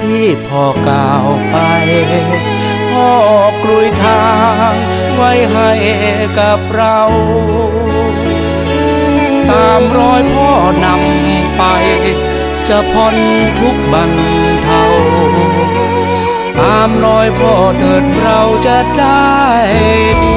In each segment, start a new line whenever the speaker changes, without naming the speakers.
ที่พ่อก้าวไป พ่อกลุยทางไว้ให้กับเรา ตามรอยพ่อนำไป จะพ้นทุกบันเทาตามรอยพ่อเถิดเราจะได้ดี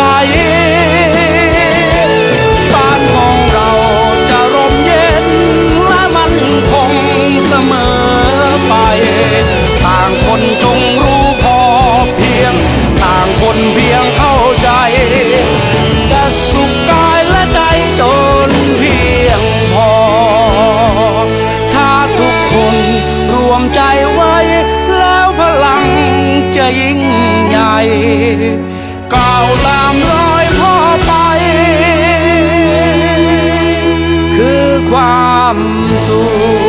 ใสบ้านของเราจะร่มเย็นและมันคงเสมอไป ต่างคนจงรู้พอเพียง ต่างคนเพียงเข้าใจจะสุขกายและใจจนเพียงพอ ถ้าทุกคนรวมใจไว้ แล้วพลังจะยิ่งใหญ่ ความสุข